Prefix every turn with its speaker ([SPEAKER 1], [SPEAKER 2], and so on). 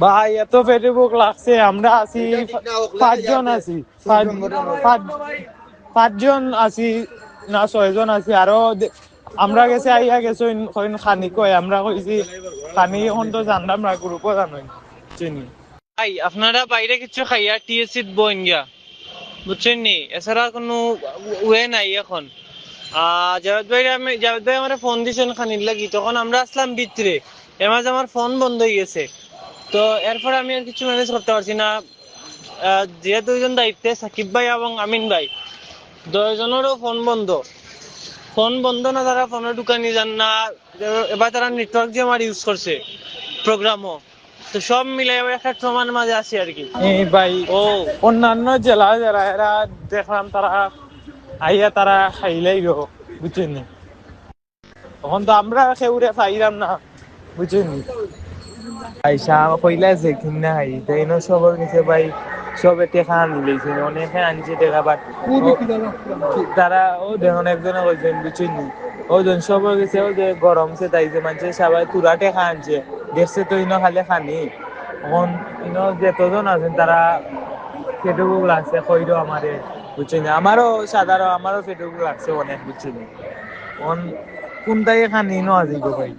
[SPEAKER 1] ভাই এত পেটে ফেসবুক লাগছে আমরা আছি পাঁচজন আছি। পাঁচ- পাঁচ- পাঁচজন আছি না ছয়জন আছি আরও আমরা গেছে আইয়া গেছো খানি কয় আমরা কইছি খানি এখন তো জানলাম না গ্রুপও জানোই চিনি। ভাই আপনারা বাইরে কিছু খাইয়া টিএসিত বইন গিয়া বুঝছেন নি? এছাড়া কোনো ওয়ে নাই এখন। আহ জাভেদ ভাই আমি জাভেদ ভাই আমার ফোন দিছেন খানির লাগি তখন আমরা আসলাম ভিতরে। এর মাঝে আমার ফোন বন্ধ হয়ে গেছে। তো এরপর আমি আর কিছু ম্যানেজ করতে পারছি না। যে দুইজন দায়িত্বে সাকিব ভাই এবং আমিন ভাই দুইজনেরও ফোন বন্ধ। ফোন বন্ধ না তারা ফোনে ঢুকানি যান না। এবার তারা নেটওয়ার্ক যে আমার ইউজ করছে প্রোগ্রামও তো সব মিলে একটা ট্রমার মাঝে আছি আর কি। ভাই ও। অন্যান্য জেলা যারা এরা দেখলাম তারা আইয়া তারা খাইলাই বুঝছেন তখন তো আমরা খেউরে পাইলাম না বুঝছেন আইসা কইলা যে কিনা হাই তাই ন সবার কাছে ভাই সবে টেকা নিলেছে অনেকে আনছে টেকা বাট তারা ও দেখুন একজনে কইছেন বুঝছেন ওজন সবার কাছে ও যে গরম সে তাই যে সবাই তুরা টেকা আনছে দেখছে তো ইনো খালে খানি এখন ইনো যতজন আছেন তারা পেটুক লাগছে কইরো আমারে বুঝছেন আমারও সাধারণ আমারও পেটুক লাগছে অনেক বুঝছেন এখন কোনটাই খানি ন আজি ভাই